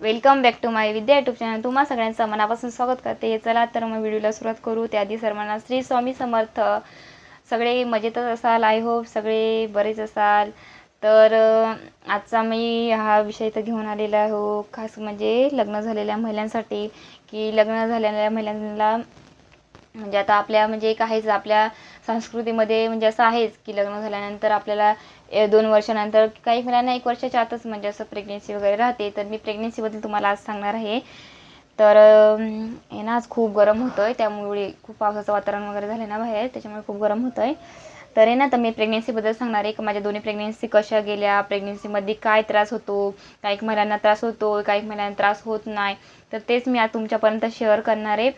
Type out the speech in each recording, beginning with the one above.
Welcome back to my Vidya YouTube channel. तुम्हा सगळ्यांचं मनापासून स्वागत करते. चला तर मग व्हिडिओला सुरुवात करू. त्याआधी सर्वांना श्री स्वामी समर्थ. सगळे मजेतच असाल आय होप सगळे बरेच असाल. तर आजचा मी हा विषय तर घेऊन आलेला आहे. हो, खास म्हणजे लग्न झालेल्या महिलांसाठी. की लग्न झालेल्या महिलांना म्हणजे आता आपल्या म्हणजे एक आहेच आपल्या संस्कृतीमध्ये म्हणजे असं आहेच की लग्न झाल्यानंतर आपल्याला ए- दोन वर्षानंतर काही मुलांना एक वर्षाच्या आतच म्हणजे असं प्रेग्नेन्सी वगैरे राहते. तर मी प्रेग्नेन्सीबद्दल तुम्हाला आज सांगणार आहे. तर हे ना आज खूप गरम होतं आहे त्यामुळे खूप पावसाचं वातावरण वगैरे झालं ना बाहेर त्याच्यामुळे खूप गरम होतं आहे तर हे ना तर मी प्रेग्नेन्सीबद्दल सांगणार आहे की माझ्या दोन्ही प्रेग्नेन्सी कशा गेल्या प्रेग्नेन्सीमध्ये काय त्रास होतो काही महिलांना त्रास होतो काही महिलांना त्रास होत नाही. तर तेच मी आज तुमच्यापर्यंत शेअर करणार आहे.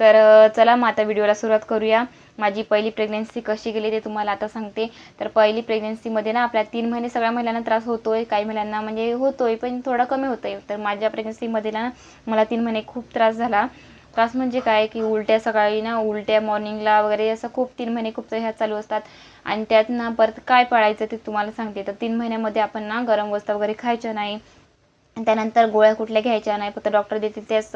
तर चला मग आता व्हिडिओला सुरुवात करूया. माझी पहिली प्रेग्नेन्सी कशी गेली ते तुम्हाला आता सांगते. तर पहिली प्रेग्नेन्सीमध्ये ना आपल्या तीन महिने सगळ्या महिलांना त्रास होतो आहे काही महिलांना म्हणजे होतो आहे पण थोडा कमी होतोय. तर माझ्या प्रेग्नेन्सीमध्ये ना मला तीन महिने खूप त्रास झाला. त्रास म्हणजे काय की उलट्या सकाळी ना उलट्या मॉर्निंगला वगैरे असं खूप तीन महिने खूप ह्या चालू असतात. आणि त्यात ना परत काय पाळायचं ते तुम्हाला सांगते. तर तीन महिन्यामध्ये आपण ना गरम वस्तू वगैरे खायच्या नाही. त्यानंतर गोळ्या कुठल्या घ्यायच्या नाही फक्त डॉक्टर देतील त्याच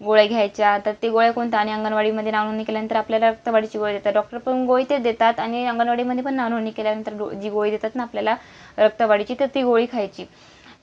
गोळ्या घ्यायच्या. तर ते गोळ्या कोणत्या? आणि अंगणवाडीमध्ये नावनोंदणी केल्यानंतर आपल्याला रक्तवाढीची गोळी देतात. डॉक्टर पण गोळी ते देतात आणि अंगणवाडीमध्ये पण नावनोंदणी केल्यानंतर डो- जी गोळी देतात ना आपल्याला रक्तवाढीची तर ती गोळी खायची.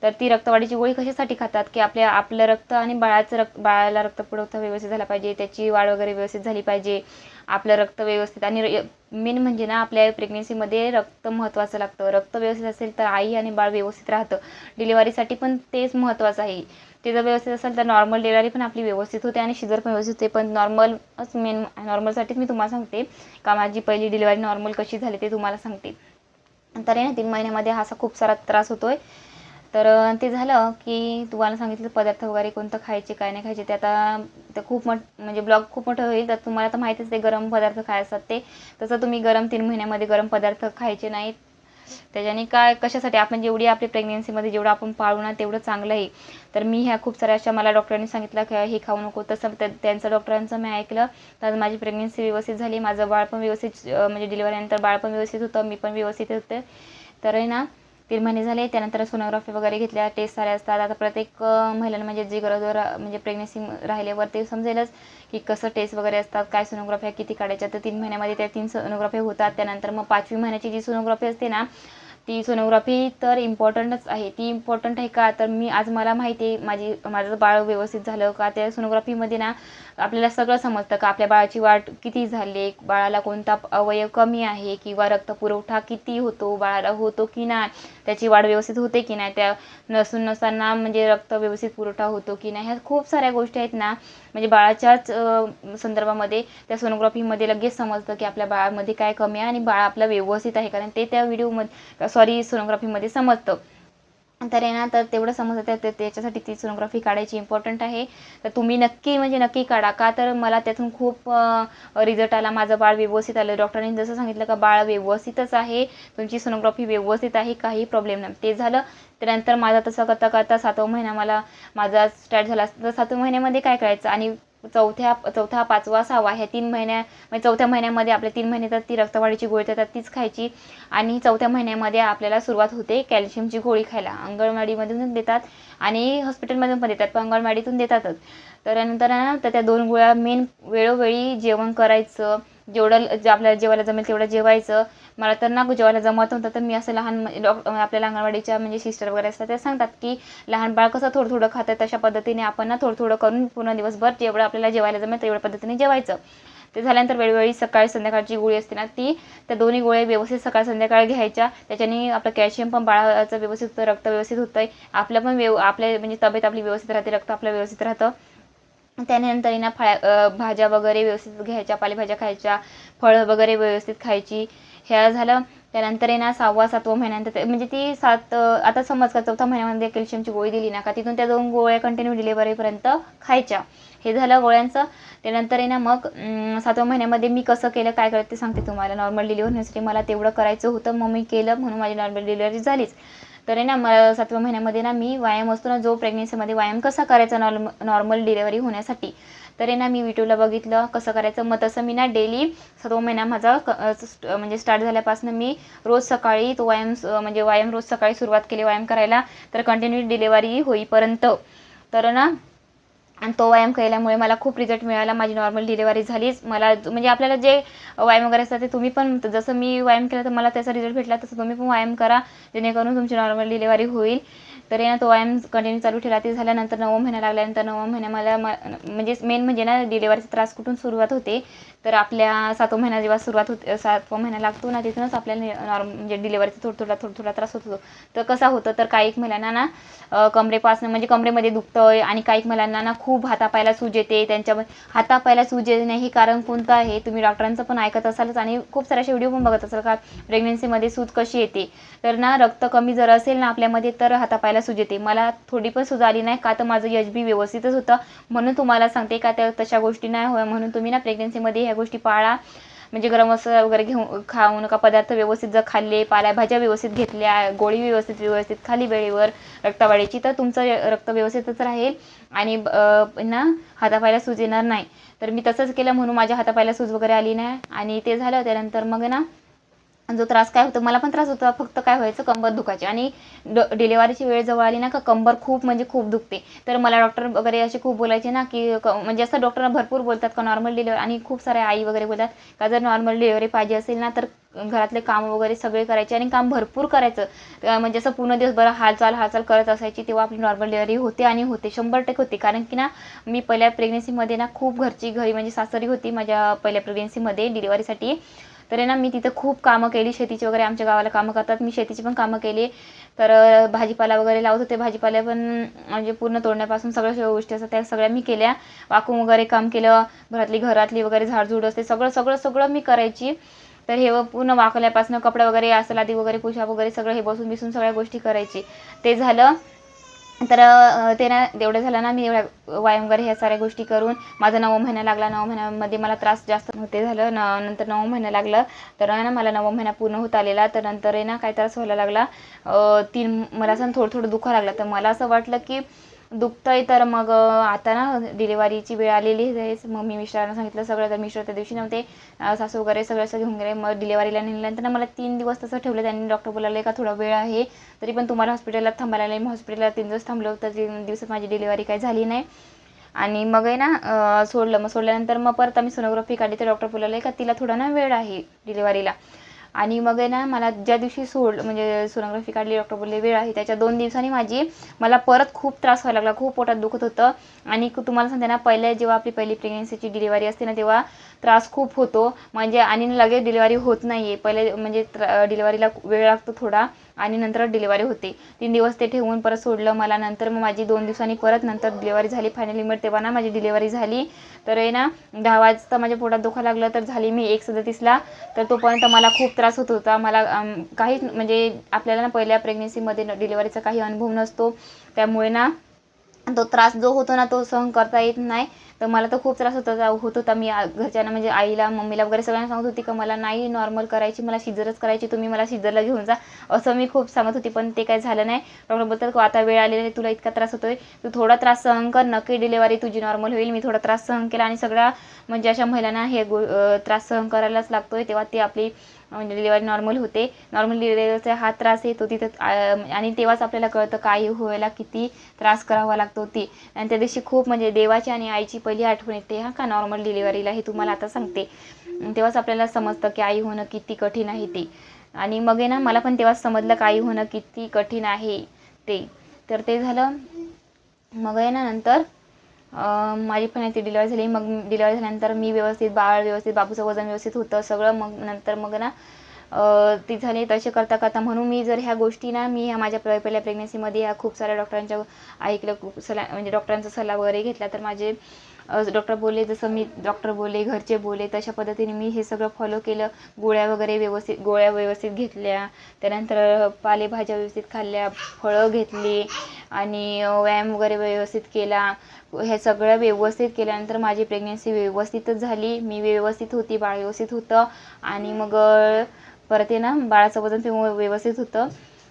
तर ती रक्तवाढीची गोळी कशासाठी खातात? की आपल्या आपलं रक्त आणि बाळाचं रक्त बाळाला रक्त पुरवठा व्यवस्थित झाला पाहिजे त्याची वाढ वगैरे व्यवस्थित झाली पाहिजे आपलं रक्त व्यवस्थित आणि मेन म्हणजे ना आपल्या प्रेग्नेन्सीमध्ये रक्त महत्त्वाचं लागतं. रक्त व्यवस्थित असेल तर आई आणि बाळ व्यवस्थित राहतं. डिलिव्हरीसाठी पण तेच महत्त्वाचं आहे. ते जर व्यवस्थित असेल तर नॉर्मल डिलिव्हरी पण आपली व्यवस्थित होते आणि शिजर पण व्यवस्थित होते. पण नॉर्मलच मेन नॉर्मलसाठीच मी तुम्हाला सांगते का माझी पहिली डिलिव्हरी नॉर्मल कशी झाली ते तुम्हाला सांगते. तर आहे ना तीन महिन्यामध्ये हा असा खूप सारा त्रास होतो आहे तर ते झालं की तुम्हाला सांगितलं पदार्थ वगैरे कोणतं खायचे काय नाही खायचे ते आता ते खूप मोठ म्हणजे ब्लॉग खूप मोठं होईल तर तुम्हाला तर माहितीच ते गरम पदार्थ खाय असतात ते. तसं तुम्ही गरम तीन महिन्यामध्ये गरम पदार्थ खायचे नाहीत. त्याच्याने काय कशासाठी? आपण जेवढी आपली प्रेग्नेन्सीमध्ये जेवढं आपण पाळू ना तेवढं चांगलं आहे. तर मी ह्या खूप साऱ्या अशा मला डॉक्टरांनी सांगितलं की हे खाऊ नको. तसं त्यांचं डॉक्टरांचं मी ऐकलं. तर माझी प्रेग्नेन्सी व्यवस्थित झाली. माझं बाळ पण व्यवस्थित म्हणजे डिलिव्हरीनंतर बाळ पण व्यवस्थित होतं मी पण व्यवस्थित होते. तर आहे ना तीन महिने झाले त्यानंतर सोनोग्राफी वगैरे घेतल्या टेस्ट साऱ्या असतात. आता प्रत्येक महिलांना म्हणजे जी गरोदर म्हणजे प्रेग्नेसी राहिल्यावर ते समजेलच की कसं टेस्ट वगैरे असतात काय सोनोग्राफ्या किती काढायच्या. तर तीन महिन्यामध्ये त्या तीन सोनोग्राफी होतात. त्यानंतर मग पाचवी महिन्याची जी सोनोग्राफी असते ना ती सोनोग्राफी तर इम्पॉर्टंटच आहे. ती इम्पॉर्टंट आहे का? तर मी आज मला माहिती आहे माझी माझं बाळ व्यवस्थित झालं का? त्या सोनोग्राफीमध्ये ना आपल्याला सगळं समजतं का? आपल्या बाळाची वाढ किती झाली? बाळाला कोणता अवयव कमी आहे? किंवा रक्तपुरवठा किती होतो? बाळाला होतो की नाही? त्याची वाढ व्यवस्थित होते की नाही? त्या नसून नसताना म्हणजे रक्त व्यवस्थित पुरवठा होतो की नाही? ह्या खूप साऱ्या गोष्टी आहेत ना. म्हणजे बाळाच्याच संदर्भामध्ये त्या सोनोग्राफीमध्ये लगेच समजतं की आपल्या बाळामध्ये काय कमी आहे आणि बाळ आपलं व्यवस्थित आहे कारण ते त्या व्हिडिओमध्ये सॉरी सोनोग्राफीमध्ये समजतं. तर आहे ना तर तेवढं समजतं त्या- त्याच्यासाठी ती सोनोग्राफी काढायची इम्पॉर्टंट आहे. तर तुम्ही नक्की म्हणजे नक्की काढा. का तर मला त्यातून खूप रिझल्ट आला. माझं बाळ व्यवस्थित आलं. डॉक्टरांनी जसं सांगितलं का बाळ व्यवस्थितच आहे. तुमची सोनोग्राफी व्यवस्थित आहे. काही प्रॉब्लेम नाही. ते झालं. त्यानंतर माझा तसं करता करता सातवा महिना मला माझा स्टार्ट झाला. तर सातव्या महिन्यामध्ये काय करायचं? आणि चौथ्या चौथा पाचवा सहावा ह्या तीन महिन्या म्हणजे चौथ्या महिन्यामध्ये आपल्या तीन महिने तर ती रक्तवाढीची गोळी देतात तीच खायची. आणि चौथ्या महिन्यामध्ये आपल्याला सुरुवात होते कॅल्शियमची गोळी खायला. अंगणवाडीमधून देतात आणि हॉस्पिटलमधून पण देतात पण अंगणवाडीतून देतातच. तर नंतर ना तर त्या दोन गोळ्या मेन वेळोवेळी जेवण करायचं जेवढं जे आपल्याला जेवायला जमेल तेवढं जेवायचं. मला तर ना जेवायला जमत नव्हतं तर मी असं लहान म- डॉक म्हणजे आपल्याला अंगणवाडीच्या म्हणजे सिस्टर वगैरे असतात ते सांगतात की लहान बाळ कसं थोडं थोडं खातं तशा पद्धतीने आपण ना थोडं थोडं करून पूर्ण दिवसभर जेवढं आपल्याला जेवायला जमेल तेवढ्या पद्धतीने जेवायचं. ते झाल्यानंतर वेळोवेळी सकाळी संध्याकाळची गोळी असते ना ती त्या दोन्ही गोळ्या व्यवस्थित सकाळ संध्याकाळ घ्यायच्या त्याच्याने आपलं कॅल्शियम पण बाळाचं व्यवस्थित होतं रक्त व्यवस्थित होतं आहे आपलं पण व्यव आपल्या म्हणजे तब्येत आपली व्यवस्थित राहते रक्त आपलं व्यवस्थित राहतं. त्यानंतर ना फळ्या भाज्या वगैरे व्यवस्थित घ्यायच्या पालेभाज्या खायच्या फळं वगैरे व्यवस्थित खायची ह्या झालं. त्यानंतर आहे ना सहावा सातवा महिन्यानंतर म्हणजे ती सात आता समज का चौथ्या महिन्यामध्ये कॅल्शियमची गोळी दिली ना का तिथून त्या दोन गोळ्या कंटिन्यू डिलिव्हरीपर्यंत खायच्या. हे झालं गोळ्यांचं. त्यानंतर आहे ना मग सातव्या महिन्यामध्ये मी कसं केलं काय करत ते सांगते तुम्हाला. नॉर्मल डिलिव्हरी होण्यासाठी मला तेवढं करायचं होतं मग मी केलं म्हणून माझी नॉर्मल डिलिव्हरी झालीच. तर आहे ना मला सातव्या महिन्यामध्ये ना मी व्यायाम असतो ना जो प्रेग्नेन्सीमध्ये व्यायाम कसा करायचा नॉर्म नॉर्मल डिलेवरी होण्यासाठी तर आहे ना मी व्हिडिओला बघितलं कसं करायचं. मग तसं मी ना डेली सातवा महिना माझा क- स्ट- म्हणजे स्टार्ट झाल्यापासून मी रोज सकाळी तो व्यायाम म्हणजे व्यायाम रोज सकाळी सुरुवात केली व्यायाम करायला तर कंटिन्यू डिलेवरी होईपर्यंत. तर ना आणि तो व्यायाम केल्यामुळे मला खूप रिझल्ट मिळाला. माझी नॉर्मल डिलेवरी झालीच. मला म्हणजे आपल्याला जे व्यायाम वगैरे असतात ते तुम्ही पण जसं मी व्यायाम केला तर मला त्याचा रिझल्ट भेटला तसं तुम्ही पण व्यायाम करा. जेणेकरून तुमची नॉर्मल डिलेवरी होईल. तर आहे ना तो व्यायाम कंटिन्यू चालू ठेवला. ते झाल्यानंतर नववा महिना लागल्यानंतर नववा महिना मला म- म्हणजे मेन म्हणजे ना डिलेवरीचा त्रास कुठून सुरुवात होते तर आपल्या सातवा महिना जेव्हा सुरुवात होते सातवा महिना लागतो ना तिथूनच आपल्याला नॉर्म म्हणजे डिलेवरीचा थोडा थोडा थोडा थोडा त्रास होतो तर कसा होतं तर काही एक महिलांना ना अं, कमरेपासून म्हणजे कमरेमध्ये दुखतं आणि काही एक महिलांना ना खूप हातापायला सूज येते. त्यांच्या हातापायला सूज येणे हे कारण कोणतं आहे? तुम्ही डॉक्टरांचं पण ऐकत असालच आणि खूप सारे असे व्हिडिओ पण बघत असाल का? प्रेग्नन्सीमध्ये सूज कशी येते? तर ना रक्त कमी जर असेल ना आपल्यामध्ये तर हातापायला सूज येते मला थोडी पण सूज आली नाही. का तर माझं यश बी व्यवस्थितच होतं. म्हणून तुम्हाला सांगते का त्या तशा गोष्टी नाही होय. म्हणून तुम्ही ना प्रेग्नन्सीमध्ये ह्या गोष्टी पाळा. म्हणजे गरम मसाला वगैरे घेऊन खाऊ नका. पदार्थ व्यवस्थित जर खाल्ले पाल्याभाज्या व्यवस्थित घेतल्या गोळी व्यवस्थित व्यवस्थित खाली वेळेवर रक्तवाढीची तर तुमचं रक्त व्यवस्थितच राहील. आणि ना हातापायला सूज येणार नाही. तर मी तसंच केलं म्हणून माझ्या हातापायला सूज वगैरे आली नाही. आणि ते झालं. त्यानंतर मग ना जो त्रास काय होतो मला पण त्रास होता. फक्त काय व्हायचं कंबर दुखायची. आणि ड डिलेवरीची वेळ जवळ आली ना का कंबर खूप म्हणजे खूप दुखते. तर मला डॉक्टर वगैरे असे खूप बोलायचे ना की क म्हणजे असं डॉक्टर भरपूर बोलतात का नॉर्मल डिलेवरी आणि खूप साऱ्या आई वगैरे बोलतात का जर नॉर्मल डिलेवरी पाहिजे असेल ना तर घरातले काम वगैरे सगळे करायचे. आणि काम भरपूर करायचं. म्हणजे असं पूर्ण दिवसभर हालचाल हालचाल करत असायची तेव्हा आपली नॉर्मल डिलेवरी होते आणि होते. शंभर टक्के होते. कारण की ना मी पहिल्या प्रेग्नेन्सीमध्ये ना खूप घरची घरी म्हणजे सासरी होती माझ्या पहिल्या प्रेग्नेन्सीमध्ये डिलिव्हरीसाठी तर आहे ना मी तिथं खूप कामं केली. शेतीची वगैरे आमच्या गावाला कामं करतात. मी शेतीची पण कामं केली. तर भाजीपाला वगैरे लावत होते. भाजीपाला पण म्हणजे पूर्ण तोडण्यापासून सगळ्या गोष्टी असतात. त्या सगळ्या मी केल्या. वाकून वगैरे काम केलं. घरातली घरातली वगैरे झाडझूड असते. सगळं सगळं सगळं मी करायची. तर हे व पूर्ण वाकल्यापासून कपडे वगैरे असं लादी वगैरे पुशाप वगैरे सगळं हे बसून बिसून सगळ्या गोष्टी करायची. ते झालं. तर ते ना तेवढं झालं ना मी एवढ्या व्यायाम वगैरे ह्या साऱ्या गोष्टी करून माझा नऊ महिना लागला. नऊ महिन्यामध्ये मला त्रास जास्त होते झालं. न नंतर नऊ महिना लागलं. तर आहे ना मला नऊ महिना पूर्ण होत आलेला. तर नंतर आहे ना काय त्रास व्हायला लागला. तीन मला असं थोडं थोडं दुखा लागला. तर मला असं वाटलं की दुखतंय तर मग आता ना डिलिव्हरीची वेळ आलेली आहे. मग मी मिस्टरांना सांगितलं सगळं तर मिस्टर त्या दिवशी नव्हते. सासू वगैरे सगळं असं घेऊन गेले. मग डिलिव्हरीला नेल्यानंतर ना मला तीन दिवस तसं ठेवलं. त्यांनी डॉक्टर बोलावले का थोडा वेळ आहे. तरी पण तुम्हाला हॉस्पिटलला थांबायला लागले मी हॉस्पिटलला तीन दिवस थांबलो तर तीन दिवसात माझी डिलिव्हरी काही झाली नाही. आणि मग आहे ना सोडलं. मग सोडल्यानंतर मग परत आम्ही सोनोग्राफी काढली. तर डॉक्टर बोलावले का तिला थोडा ना वेळ आहे डिलिव्हरीला आणि मग आहे ना मला ज्या दिवशी सोड म्हणजे सोनोग्राफी काढली डॉक्टर बोलले वेळ आहे. त्याच्या दोन दिवसांनी माझी मला परत खूप त्रास व्हायला लागला खूप पोटात दुखत होतं. आणि तुम्हाला सांगते ना पहिले जेव्हा आपली पहिली प्रेग्नेन्सीची डिलिव्हरी असते ना तेव्हा त्रास खूप होतो. म्हणजे आणि लगेच डिलिव्हरी होत नाही आहे पहिले म्हणजे डिलिव्हरीला वेळ लागतो थोडा आणि नंतर डिलिव्हरी होते. तीन दिवस ते ठेवून परत सोडलं मला. नंतर मग माझी दोन दिवसांनी परत नंतर डिलिव्हरी झाली. फायनली मग तेव्हा ना माझी डिलिव्हरी झाली. तर आहे ना दहा वाजता माझ्या पोटात दुखा लागलं तर झाली मी एक सदतीसला. तर तोपर्यंत मला खूप त्रास होत होता. मला काहीच म्हणजे आपल्याला ना पहिल्या प्रेग्नेन्सीमध्ये डिलिव्हरीचा काही अनुभव नसतो. त्यामुळे ना तो त्रास जो होतो ना तो सहन करता येत नाही. तर मला तर खूप त्रास होता होत होता. मी घरच्यांना म्हणजे आईला मम्मीला वगैरे सगळ्यांना सांगत होती का मला नाही नॉर्मल करायची मला सिजरच करायची तुम्ही मला सिजरला घेऊन जा. असं मी खूप सांगत होती पण ते काय झालं नाही. डॉक्टर बोलतात "को आता वेळ आलेली आहे तुला इतका त्रास होतोय. तू थोडा त्रास सहन कर नक्की डिलेवरी तुझी नॉर्मल होईल. मी थोडा त्रास सहन केला आणि सगळ्या म्हणजे अशा महिलांना हे गो त्रास सहन करायलाच लागतोय. तेव्हा ती आपली म्हणजे डिलेवरी नॉर्मल होते. नॉर्मल डिलेवरीचा हा त्रास येतो तिथं आणि तेव्हाच आपल्याला कळतं काय व्हायला किती त्रास करावा लागतो ती. आणि त्या दिवशी खूप म्हणजे देवाची आणि आईची पहिली आठवण येते. हा का नॉर्मल डिलिव्हरीला हे तुम्हाला आता सांगते. तेव्हाच आपल्याला समजतं की आई होणं किती कठीण आहे ते. आणि मग आहे ना मला पण तेव्हाच समजलं का आई होणं किती कठीण आहे ते. तर ते झालं. मग आहे ना नंतर माझी पण ती डिलिव्हरी झाली. मग डिलिव्हरी झाल्यानंतर मी व्यवस्थित बाळ व्यवस्थित बाबूचं वजन व्यवस्थित होतं सगळं. मग नंतर मग ना ती झाली तसे करता करता. म्हणून मी जर ह्या गोष्टी ना मी ह्या माझ्या पहिल्या प्रेग्नेन्सीमध्ये ह्या खूप साऱ्या डॉक्टरांच्या ऐकलं खूप सला म्हणजे डॉक्टरांचा सल्ला वगैरे घेतला. तर माझे डॉक्टर बोलले जसं मी डॉक्टर बोलले घरचे बोलले तशा पद्धतीने मी हे सगळं फॉलो केलं. गोळ्या वगैरे व्यवस्थित गोळ्या व्यवस्थित घेतल्या. त्यानंतर पालेभाज्या व्यवस्थित खाल्ल्या फळं घेतली आणि व्यायाम वगैरे व्यवस्थित केला. हे सगळं व्यवस्थित केल्यानंतर माझी प्रेग्नेन्सी व्यवस्थितच झाली. मी व्यवस्थित होती बाळ व्यवस्थित होतं. आणि मग परत आहे ना बाळाचं वजन ते व्यवस्थित होतं.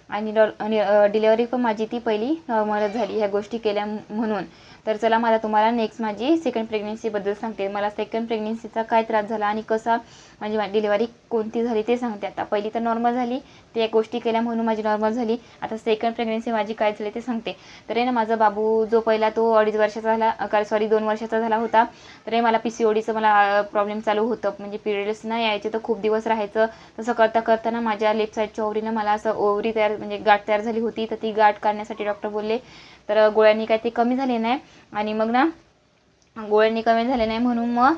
आणि डॉ आणि डिलेवरी पण माझी ती पहिली नॉर्मलच झाली ह्या गोष्टी केल्या म्हणून. तर चला मला तुम्हाला नेक्स्ट माझी सेकंड प्रेग्नेन्सीबद्दल सांगते. मला सेकंड प्रेग्नेन्सीचा काय त्रास झाला आणि कसा माझी डिलेवरी कोणती झाली ते सांगते आता. पहिली तर नॉर्मल झाली ते एक गोष्टी केल्या म्हणून माझी नॉर्मल झाली. आता सेकंड प्रेग्नन्सी माझी काय झाली ते सांगते. तर आहे ना माझा बाबू जो पहिला तो अडीच वर्षाचा झाला काय सॉरी दोन वर्षाचा झाला होता. तर हे मला पी सी ओडीचं मला प्रॉब्लेम चालू होतं. म्हणजे पिरियड्स नाही यायचे तर खूप दिवस राहायचं. तसं करता करताना माझ्या लेफ्ट साईडच्या ओवरीनं मला असं ओवरी तयार म्हणजे गाठ तयार झाली होती. तर ती गाठ काढण्यासाठी डॉक्टर बोलले. तर गोळ्यांनी काय ते कमी झाले नाही. आणि मग ना गोळ्यांनी कमी झाले नाही म्हणून मग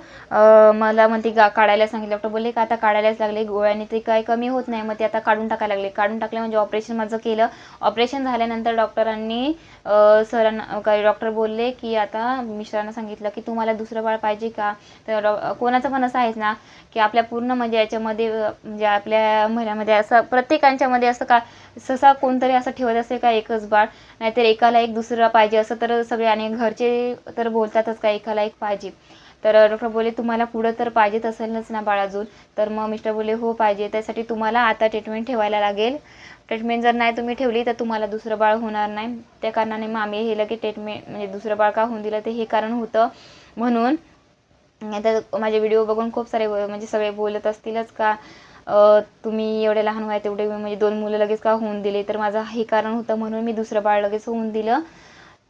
मला मग गा काढायला सांगितलं. डॉक्टर बोलले का आता काढायलाच लागले गोळ्यांनी ते काय कमी होत नाही. मग ते आता काढून टाकायला लागले. काढून टाकले म्हणजे ऑपरेशन माझं केलं. ऑपरेशन झाल्यानंतर डॉक्टरांनी सरांना काय डॉक्टर बोलले की आता मिस्टरांना सांगितलं की तुम्हाला दुसरं बाळ पाहिजे का? तर डॉ कोणाचं पण असं आहेच ना की आपल्या पूर्ण म्हणजे याच्यामध्ये म्हणजे आपल्या महिन्यामध्ये असं प्रत्येकांच्यामध्ये असं का सहसा कोणतरी असं ठेवत असेल का एकच बाळ? नाहीतर एकाला एक दुसरा पाहिजे असं तर सगळे आणि घरचे तर बोलतातच का एकाला एक पाहिजे. तर डॉक्टर बोले तुम्हाला पुढं तर पाहिजेच असेलच ना बाळ अजून तर मग मिस्टर बोले हो पाहिजे. त्यासाठी तुम्हाला आता ट्रीटमेंट ठेवायला लागेल. ट्रीटमेंट जर नाही तुम्ही ठेवली तर तुम्हाला दुसरं बाळ होणार नाही. त्या कारणाने मग आम्ही हे लगेच ट्रीटमेंट म्हणजे दुसरं बाळ का होऊन दिलं ते हे कारण होतं. म्हणून आता माझे व्हिडिओ बघून खूप सारे म्हणजे सगळे बोलत असतीलच का तुम्ही एवढे लहान वयात तेवढे म्हणजे दोन मुलं लगेच का होऊन दिले? तर माझं हे कारण होतं म्हणून मी दुसरं बाळ लगेच होऊन दिलं.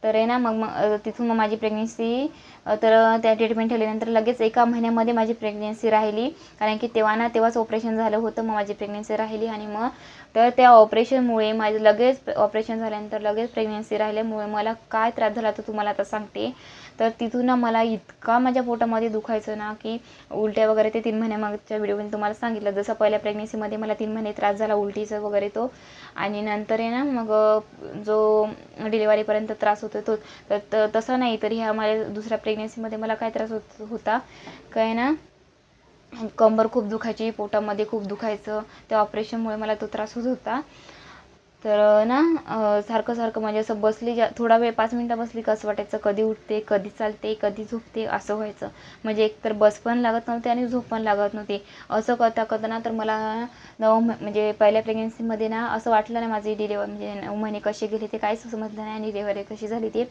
तर आहे ना मग मग तिथून मग माझी प्रेग्नेन्सी तर त्या ट्रीटमेंट ठेवल्यानंतर लगेच एका महिन्यामध्ये माझी प्रेग्नेन्सी राहिली. कारण की तेव्हा ना तेव्हाच ऑपरेशन झालं होतं मग माझी प्रेग्नेन्सी राहिली आणि मग तर त्या ऑपरेशनमुळे माझं लगेच ऑपरेशन झाल्यानंतर लगेच प्रेग्नन्सी राहिल्यामुळे मला काय त्रास झाला तो तुम्हाला आता सांगते. तर तिथून ना मला इतका माझ्या पोटामध्ये दुखायचं ना की उलट्या वगैरे ते तीन महिन्यामागच्या व्हिडिओमध्ये तुम्हाला सांगितलं. जसं पहिल्या प्रेग्नेन्सीमध्ये मला तीन महिने त्रास झाला उलटीचा वगैरे तो. आणि नंतर आहे ना मग जो डिलिव्हरीपर्यंत त्रास होतो तो. तर तसं नाही तर ह्या माझ्या दुसऱ्या प्रेग्नेन्सीमध्ये मला काय त्रास होत होता? काय ना कंबर खूप दुखायची पोटामध्ये खूप दुखायचं त्या ऑपरेशनमुळे मला तो त्रास होत होता. तर ना सारखं सारखं म्हणजे असं बसली जा थोडा वेळ पाच मिनटं बसली का असं वाटायचं कधी उठते कधी चालते कधी झोपते असं व्हायचं. म्हणजे एक तर बस पण लागत नव्हती आणि झोप पण लागत नव्हती. असं करता करता ना तर मला नऊ म्हणजे पहिल्या प्रेग्नेन्सीमध्ये ना असं वाटलं नाही माझी डिलेवर म्हणजे नऊ महिने कसे गेले ते काहीच समजलं नाही आणि डिलेवरी कशी झाली ते.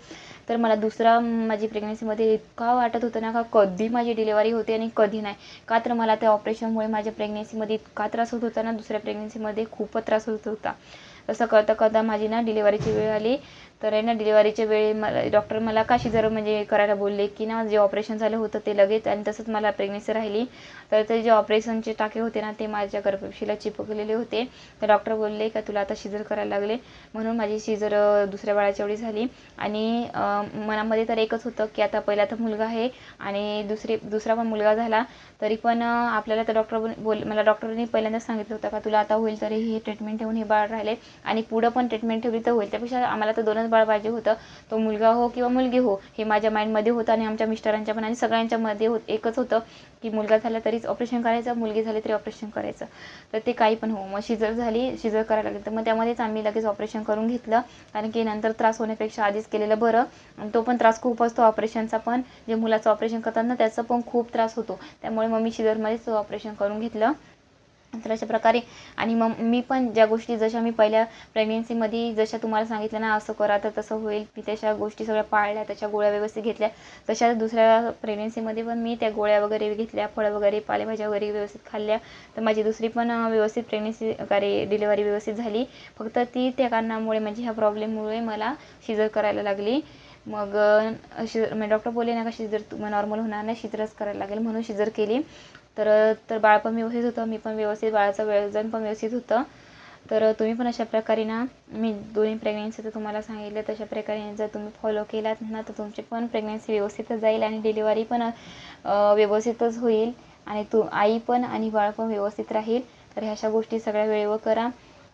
तर मला दुसरा माझी प्रेग्नेन्सीमध्ये इतका वाटत होतं ना का कधी माझी डिलेवरी होते आणि कधी नाही. का तर मला त्या ऑपरेशनमुळे माझ्या प्रेग्नेन्सीमध्ये इतका त्रास होत होता ना दुसऱ्या प्रेग्नेन्सीमध्ये खूपच त्रास होत होता. तसं करता करता माझी ना डिलिव्हरीची वेळ आली. तर आहे ना डिलिव्हरीच्या वेळी मला डॉक्टर मला का जर म्हणजे करायला बोलले की ना जे ऑपरेशन झालं होतं ते लगेच आणि तसंच मला प्रेग्नेन्सी राहिली. तर ते जे ऑपरेशनचे टाके होते ना ते माझ्या गर्भपेशीला चिपकलेले होते. तर डॉक्टर बोलले का तुला आता शिजर करायला लागले. म्हणून माझी शिजर दुसऱ्या बाळाच्या एवढी झाली. आणि मनामध्ये तर एकच होतं की आता पहिला तर मुलगा आहे आणि दुसरी दुसरा पण मुलगा झाला. तरी पण आपल्याला तर डॉक्टर बोल मला डॉक्टरनी पहिल्यांदाच सांगितलं होतं का तुला आता होईल तरी हे ट्रीटमेंट ठेवून हे बाळ राहिले. आणि पुढं पण ट्रीटमेंट ठेवली तर होईल. त्यापेक्षा आम्हाला तर दोनच बाळ पाहिजे होतं. तो मुलगा हो किंवा मुलगी हो हे माझ्या माइंडमध्ये होतं आणि आमच्या मिस्टरांच्या पण आणि सगळ्यांच्यामध्ये हो होत एकच होतं की मुलगा झाला तरीच ऑपरेशन करायचं मुलगी झाली तरी ऑपरेशन करायचं. तर ते काही पण हो मग शिजर झाली शिजर करायला लागेल. तर मग त्यामध्येच आम्ही लगेच ऑपरेशन करून घेतलं कारण की नंतर त्रास होण्यापेक्षा आधीच केलेलं बरं. आणि तो पण त्रास खूप असतो ऑपरेशनचा पण. जे मुलाचं ऑपरेशन करतात ना त्याचा पण खूप त्रास होतो. त्यामुळे मग मी शिजरमध्येच ऑपरेशन करून घेतलं. तर अशा प्रकारे. आणि मग मी पण ज्या गोष्टी जशा मी पहिल्या प्रेग्नेन्सीमध्ये जशा तुम्हाला सांगितलं ना असं करा तर तसं होईल. मी तशा गोष्टी सगळ्या पाळल्या त्याच्या गोळ्या व्यवस्थित घेतल्या. तशा दुसऱ्या प्रेग्नेन्सीमध्ये पण मी त्या गोळ्या वगैरे घेतल्या फळं वगैरे पालेभाज्या वगैरे व्यवस्थित खाल्ल्या. तर माझी दुसरी पण व्यवस्थित प्रेग्नेन्सी कार्य डिलिव्हरी व्यवस्थित झाली. फक्त ती त्या कारणामुळे म्हणजे ह्या प्रॉब्लेममुळे मला शिजर करायला लागली. मग शिजर म्हणजे डॉक्टर बोलले ना का शिजर तुम्हाला नॉर्मल होणार नाही शिजरच करायला लागेल म्हणून शिजर केली. तर तर बाळ पण व्यवस्थित होतं मी पण व्यवस्थित बाळाचं वजन पण व्यवस्थित होतं. तर तुम्ही पण अशा प्रकारे ना मी दोन्ही प्रेग्नेन्सीचं तुम्हाला सांगितलं तशा प्रकारे जर तुम्ही फॉलो केलात ना तर तुमची पण प्रेग्नेन्सी व्यवस्थितच जाईल आणि डिलिव्हरी पण व्यवस्थितच होईल. आणि तू आई पण आणि बाळ पण व्यवस्थित राहील. तर ह्या अशा गोष्टी सगळ्या वेळेवर करा.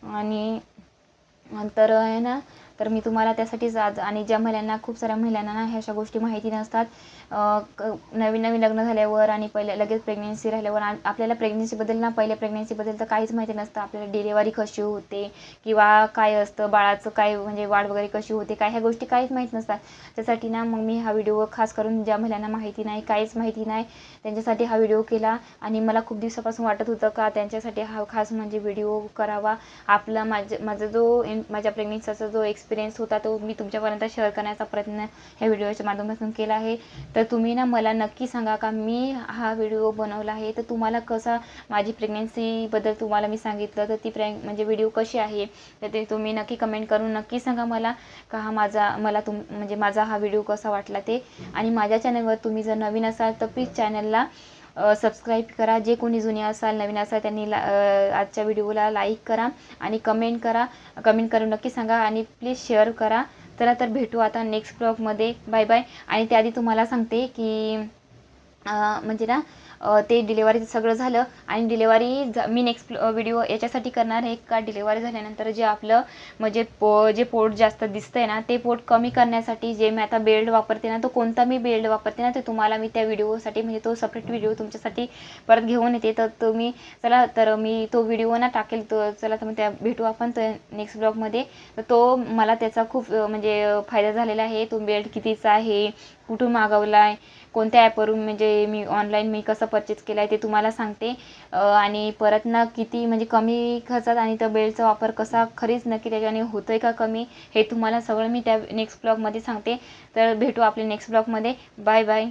आणि नंतर आहे ना तर मी तुम्हाला त्यासाठीच आज आणि ज्या महिलांना खूप साऱ्या महिलांना ना ह्या अशा गोष्टी माहिती नसतात क- नवीन नवीन लग्न झाल्यावर आणि पहिले लगेच प्रेग्नेन्सी राहिल्यावर आणि आपल्याला प्रेग्नेन्सीबद्दल ना पहिल्या प्रेग्नेन्सीबद्दल तर काहीच माहिती नसतं. आपल्याला डिलेवरी कशी होते किंवा काय असतं बाळाचं काय म्हणजे वाढ वगैरे कशी होते काय ह्या गोष्टी काहीच माहीत नसतात. त्यासाठी ना मग मी हा व्हिडिओ खास करून ज्या महिलांना माहिती नाही काहीच माहिती नाही त्यांच्यासाठी हा व्हिडिओ केला आणि मला खूप दिवसापासून वाटत होतं का त्यांच्यासाठी हा खास म्हणजे व्हिडिओ करावा. आपला माझं माझा जो माझ्या प्रेग्नेन्सीचा जो एक्स एक्सपिरियन्स होता तो मी तुमच्यापर्यंत शेअर करण्याचा प्रयत्न ह्या व्हिडिओच्या माध्यमातून केला आहे. तर तुम्ही ना मला नक्की सांगा का मी हा व्हिडिओ बनवला आहे तर तुम्हाला कसा माझी प्रेग्नेन्सीबद्दल तुम्हाला मी सांगितलं तर ती प्रेग म्हणजे व्हिडिओ कशी आहे तर ते तुम्ही नक्की कमेंट करून नक्की सांगा मला का हा माझा मला तुम म्हणजे माझा हा व्हिडिओ कसा वाटला ते. आणि माझ्या चॅनलवर तुम्ही जर नवीन असाल तर प्लीज चॅनलला सबस्क्राईब करा. जे कोणी जुने असाल नवीन असाल त्यांनी ला आजच्या व्हिडिओला लाईक करा आणि कमेंट करा. कमेंट करून नक्की सांगा आणि प्लीज शेअर करा. चला तर भेटू आता नेक्स्ट ब्लॉगमध्ये बाय बाय आणि त्याआधी तुम्हाला सांगते की म्हणजे ना ते डिलेवरीचं सगळं झालं आणि डिलेवरी मी नेक्स्ट व्हिडिओ याच्यासाठी करणार आहे का डिलेवरी झाल्यानंतर जे आपलं म्हणजे पो जे पोट जास्त दिसतंय ना ते पोट कमी करण्यासाठी जे मी आता बेल्ट वापरते ना तो कोणता मी बेल्ट वापरते ना ते तुम्हाला मी त्या व्हिडिओसाठी म्हणजे तो सपरेट व्हिडिओ तुमच्यासाठी परत घेऊन येते. तर तुम्ही चला तर मी तो व्हिडिओ ना टाकेल तो चला तर मग त्या भेटू आपण नेक्स्ट ब्लॉगमध्ये तर तो मला त्याचा खूप म्हणजे फायदा झालेला आहे. तो बेल्ट कितीचा आहे कुठून मागवला आहे कोणत्या ॲपवरून म्हणजे मी ऑनलाईन मी कसं परचेस केलं आहे ते तुम्हाला सांगते. आणि परत ना किती म्हणजे कमी खर्चात आणि त्या बेल्टचा वापर कसा खरीच नक्की त्याच्याने होतोय का कमी हे तुम्हाला सगळं मी त्या नेक्स्ट ब्लॉगमध्ये सांगते. तर भेटू आपल्या नेक्स्ट ब्लॉगमध्ये बाय बाय